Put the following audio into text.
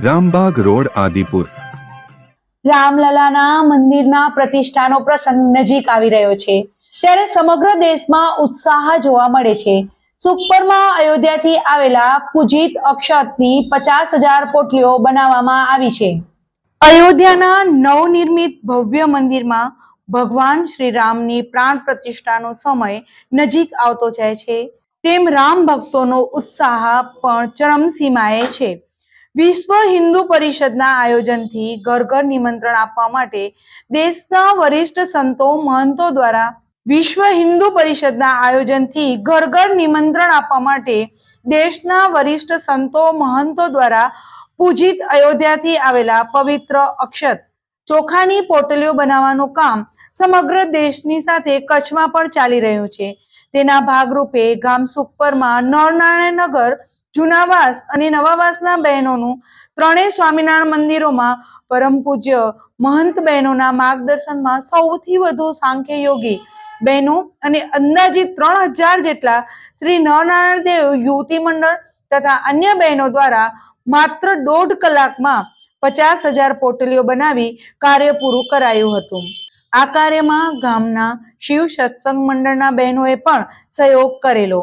Rambagh road, Adipur. રામલલાના મંદિરના પ્રતિષ્ઠાનો પ્રસંગ નજીક આવી રહ્યો છે. ત્યારે સમગ્ર દેશમાં ઉત્સાહ જોવા મળે છે. સુખપરમાં અયોધ્યાથી આવેલા પૂજિત અક્ષતની પચાસ હજાર પોટલીઓ બનાવવામાં આવી છે. અયોધ્યાના નવનિર્મિત ભવ્ય મંદિરમાં ભગવાન શ્રી રામની પ્રાણ પ્રતિષ્ઠાનો સમય નજીક આવતો જાય છે. તેમ રામ ભક્તોનો ઉત્સાહ પણ ચરમસીમાએ છે. વિશ્વ હિન્દુ પરિષદના આયોજનથી ઘર ઘર નિમંત્રણ આપવા માટે દેશના વરિષ્ઠ સંતો, મહંતો દ્વારા વિશ્વ હિન્દુ પરિષદના આયોજનથી ઘર ઘર નિમંત્રણ આપવા માટે દેશના વરિષ્ઠ સંતો, મહંતો દ્વારા પૂજિત અયોધ્યાથી આવેલા પવિત્ર અક્ષત ચોખાની પોટલીઓ બનાવવાનું કામ સમગ્ર દેશની સાથે કચ્છમાં પણ ચાલી રહ્યું છે. તેના ભાગરૂપે ગામ સુખપરમાં નરનારાયણનગર જૂનાવાસ અને નવાવાસના બહેનોનું ત્રણેય સ્વામિનારાયણ મંદિરોમાં પરમ પૂજ્ય મહંત બહેનોના માર્ગદર્શનમાં સૌથી વધુ સાંખ્ય યોગી બહેનો અને અંદાજિત ત્રણ હજાર જેટલા શ્રી નરનારાયણ દેવ યુવતી મંડળ તથા અન્ય બહેનો દ્વારા માત્ર દોઢ કલાકમાં પચાસ હજાર પોટલીઓ બનાવી કાર્ય પૂરું કરાયું હતું. આ કાર્યમાં ગામના શિવ સત્સંગ મંડળના બહેનોએ પણ સહયોગ કરેલો.